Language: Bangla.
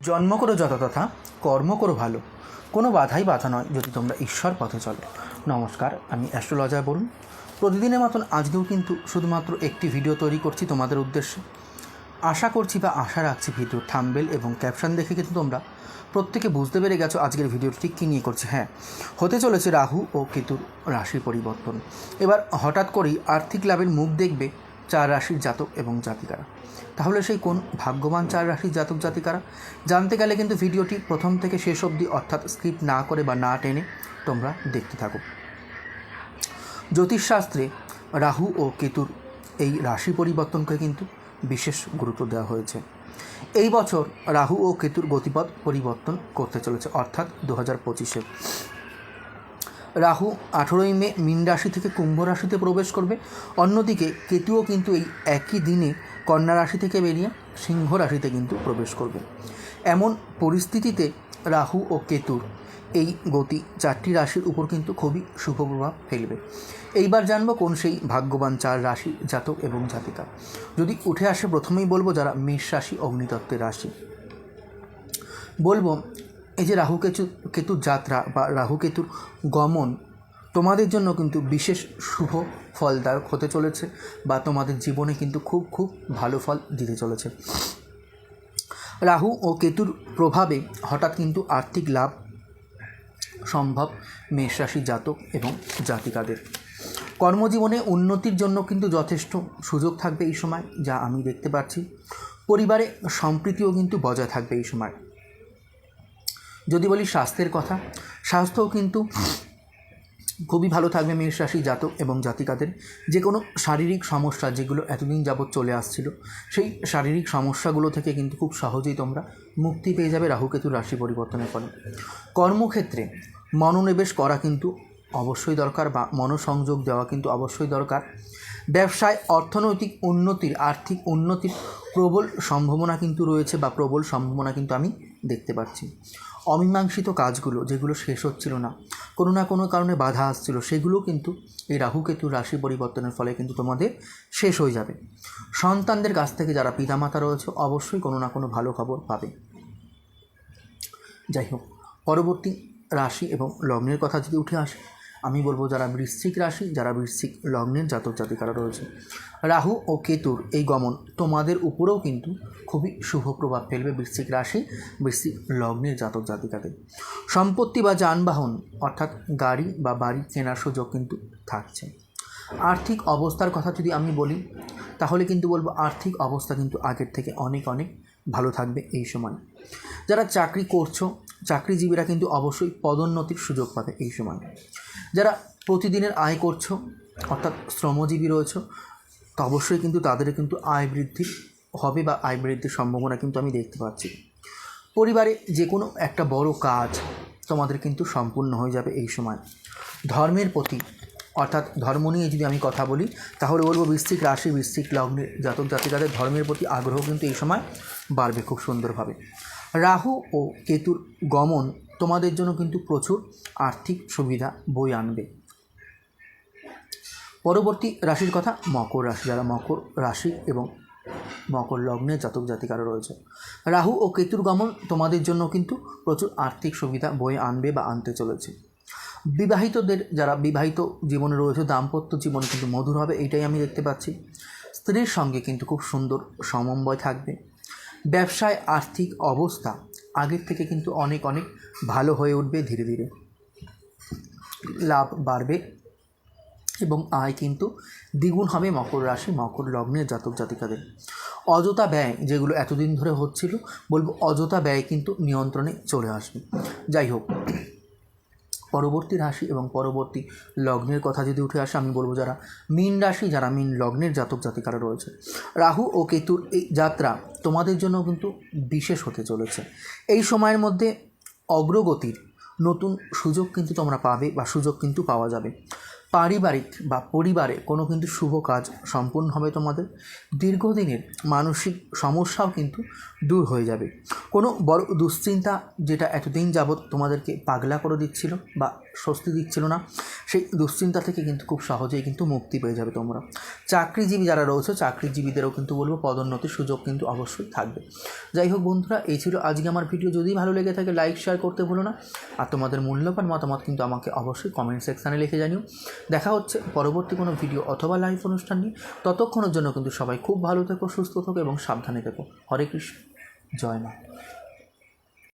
জন্ম করো যত তথা কর্ম করো ভালো। কোনো বাধাই বাধা নয় যদি তোমরা ঈশ্বর পথে চলো। নমস্কার, আমি অ্যাস্ট্রোলজার বলুন প্রতিদিনের মতন আজকেও কিন্তু শুধুমাত্র একটি ভিডিও তৈরি করছি তোমাদের উদ্দেশ্যে। আশা করছি বা আশা রাখছি ভিডিও থাম্বেল এবং ক্যাপশন দেখে কিন্তু তোমরা প্রত্যেকে বুঝতে পেরে গেছো আজকের ভিডিওটি কী নিয়ে করছে। হ্যাঁ হতে চলেছে রাহু ও কেতুর রাশি পরিবর্তন। এবার হঠাৎ করেই আর্থিক লাভের মুখ দেখবে চার রাশির জাতক এবং জাতিকারা। তাহলে সেই কোন ভাগ্যবান চার রাশির জাতক জাতিকারা? জানতে গেলে কিন্তু ভিডিওটি প্রথম থেকে শেষ অবধি অর্থাৎ স্ক্রিপ্ট না করে বা না টেনে তোমরা দেখতে থাকো। জ্যোতিষশাস্ত্রে রাহু ও কেতুর এই রাশি পরিবর্তনকে কিন্তু বিশেষ গুরুত্ব দেওয়া হয়েছে। এই বছর রাহু ও কেতুর গতিপথ পরিবর্তন করতে চলেছে, অর্থাৎ দু হাজার পঁচিশে। রাহু আঠেরোই মে মীন রাশি থেকে কুম্ভ রাশিতে প্রবেশ করবে। অন্যদিকে কেতুও কিন্তু এই একই দিনে কন্যা রাশি থেকে বেরিয়ে সিংহ রাশিতে কিন্তু প্রবেশ করবে। এমন পরিস্থিতিতে রাহু ও কেতুর এই গতি চারটি রাশির উপর কিন্তু খুবই শুভ প্রভাব ফেলবে। এইবার জানব কোন সেই ভাগ্যবান চার রাশি, জাতক এবং জাতিকা। যদি উঠে আসে প্রথমেই বলব যারা মেষ রাশি, অগ্নিতত্ত্বের রাশি। বলব এই যে রাহু কেতু, কেতুর যাত্রা বা রাহু কেতুর গমন তোমাদের জন্য কিন্তু বিশেষ শুভ ফলদায়ক হতে চলেছে বা তোমাদের জীবনে কিন্তু খুব খুব ভালো ফল দিতে চলেছে। রাহু ও কেতুর প্রভাবে হঠাৎ কিন্তু আর্থিক লাভ সম্ভব মেষ রাশি জাতক এবং জাতিকাদের। কর্মজীবনে উন্নতির জন্য কিন্তু যথেষ্ট সুযোগ থাকবে এই সময়, যা আমি দেখতে পাচ্ছি। পরিবারে সম্প্রীতিও কিন্তু বজায় থাকবে এই সময়। যদি বলি স্বাস্থ্যের কথা, স্বাস্থ্যও কিন্তু খুবই ভালো থাকবে মেষ রাশি জাতক এবং জাতিকাদের। যে কোনো শারীরিক সমস্যা যেগুলো এতদিন যাবৎ চলে আসছিল, সেই শারীরিক সমস্যাগুলো থেকে কিন্তু খুব সহজেই তোমরা মুক্তি পেয়ে যাবে রাহুকেতুর রাশি পরিবর্তনের ফলে। কর্মক্ষেত্রে মনোনিবেশ করা কিন্তু অবশ্যই দরকার বা মনোসংযোগ দেওয়া কিন্তু অবশ্যই দরকার। ব্যবসায় অর্থনৈতিক উন্নতির, আর্থিক উন্নতির প্রবল সম্ভাবনা কিন্তু রয়েছে বা প্রবল সম্ভাবনা কিন্তু আমি দেখতে পাচ্ছি। অমীমাংসিত কাজগুলো, যেগুলো শেষ হচ্ছিল না, কোনো না কোনো কারণে বাধা আসছিল, সেগুলো কিন্তু এই রাহুকেতুর রাশি পরিবর্তনের ফলে কিন্তু তোমাদের শেষ হয়ে যাবে। সন্তানদের কাছ থেকে যারা পিতামাতা রয়েছে, অবশ্যই কোনো না কোনো ভালো খবর পাবে। যাই হোক, পরবর্তী রাশি এবং লগ্নের কথা যদি উঠে আসে আমি বলব যারা বৃশ্চিক রাশি, যারা বৃশ্চিক লগ্নের জাতক জাতিকারা রয়েছে। রাহু ও কেতুর এই গমন তোমাদের উপরেও কিন্তু খুবই শুভ প্রভাব ফেলবে বৃশ্চিক রাশি, বৃশ্চিক লগ্নের জাতক জাতিকাদের সম্পত্তি বা যানবাহন, অর্থাৎ গাড়ি বা বাড়ি কেনার সুযোগ কিন্তু থাকছে। আর্থিক অবস্থার কথা যদি আমি বলি তাহলে কিন্তু বলব আর্থিক অবস্থা কিন্তু আগের থেকে অনেক অনেক ভালো থাকবে এই সময়। যারা চাকরি করছ, চাকরিজীবীরা কিন্তু অবশ্যই পদোন্নতির সুযোগ পাবে এই সময়। যারা প্রতিদিনের আয় করছ, অর্থাৎ শ্রমজীবী রয়েছে, তো অবশ্যই কিন্তু তাদের কিন্তু আয় বৃদ্ধি হবে বা আয় বৃদ্ধির সম্ভাবনা কিন্তু আমি দেখতে পাচ্ছি। পরিবারে যে কোনো একটা বড় কাজ তোমাদের কিন্তু সম্পূর্ণ হয়ে যাবে এই সময়। ধর্মের প্রতি অর্থাৎ ধর্ম নিয়ে যদি আমি কথা বলি, তাহলে বলব বৃশ্চিক রাশি, বৃশ্চিক লগ্নে জাতক জাতিকাদের ধর্মের প্রতি আগ্রহ কিন্তু এই সময় বাড়বে খুব সুন্দরভাবে। রাহু ও কেতুর গমন তোমাদের জন্য কিন্তু প্রচুর আর্থিক সুবিধা বই আনবে। পরবর্তী রাশির কথা মকর রাশি, যারা মকর রাশি এবং মকর লগ্নে জাতক জাতিকারা রয়েছে। রাহু ও কেতুর গমন তোমাদের জন্য কিন্তু প্রচুর আর্থিক সুবিধা বয়ে আনবে বা আনতে চলেছে। বিবাহিতদের, যারা বিবাহিত জীবনে রয়েছে, দাম্পত্য জীবন কিন্তু মধুর হবে এইটাই আমি দেখতে পাচ্ছি। স্ত্রীর সঙ্গে কিন্তু খুব সুন্দর সমন্বয় থাকবে। ব্যবসায় আর্থিক অবস্থা আগের থেকে কিন্তু অনেক অনেক ভালো হয়ে উঠবে ধীরে ধীরে। লাভ বাড়বে এবং আয় কিন্তু দ্বিগুণ হবে মকর রাশি, মকর লগ্নের জাতক জাতিকাদের। অযথা ব্যয় যেগুলো এতদিন ধরে হচ্ছিল, বলব অযথা ব্যয় কিন্তু নিয়ন্ত্রণে চলে আসবে। যাই হোক পরবর্তী রাশি এবং পরবর্তী লগ্নের কথা যদি উঠে আসে, আমি বলব যারা মীন রাশি, যারা মীন লগ্নের জাতক জাতিকারা রয়েছে। রাহু ও কেতুর এই যাত্রা তোমাদের জন্য কিন্তু বিশেষ হতে চলেছে। এই সময়ের মধ্যে অগ্রগতির নতুন সুযোগ কিন্তু তোমরা পাবে বা সুযোগ কিন্তু পাওয়া যাবে। পারিবারিক বা পরিবারে কোনো কিন্তু শুভ কাজ সম্পূর্ণ হবে তোমাদের। দীর্ঘদিনের মানসিক সমস্যাও কিন্তু দূর হয়ে যাবে। কোনো বড় দুশ্চিন্তা যেটা এতদিন যাবৎ তোমাদেরকে পাগলা করে দিচ্ছিল বা স্বস্তি দিচ্ছিল না, সেই দুশ্চিন্তা থেকে কিন্তু খুব সহজেই কিন্তু মুক্তি পেয়ে যাবে তোমরা। চাকরিজীবী যারা রয়েছে, চাকরিজীবীদেরও কিন্তু বলব পদোন্নতির সুযোগ কিন্তু অবশ্যই থাকবে। যাই হোক বন্ধুরা, এই ছিল আজকে আমার ভিডিও। যদি ভালো লেগে থাকে, লাইক, শেয়ার করতে ভুলো না। আর তোমাদের মূল্যবান মতামত কিন্তু আমাকে অবশ্যই কমেন্ট সেকশানে লিখে জানিও। দেখা হচ্ছে পরবর্তী কোনো ভিডিও অথবা লাইভ অনুষ্ঠান নিয়ে। ততক্ষণের জন্য কিন্তু সবাই খুব ভালো থেকো, সুস্থ থেকো এবং সাবধানে থেকো। হরে কৃষ্ণ। জয় মা।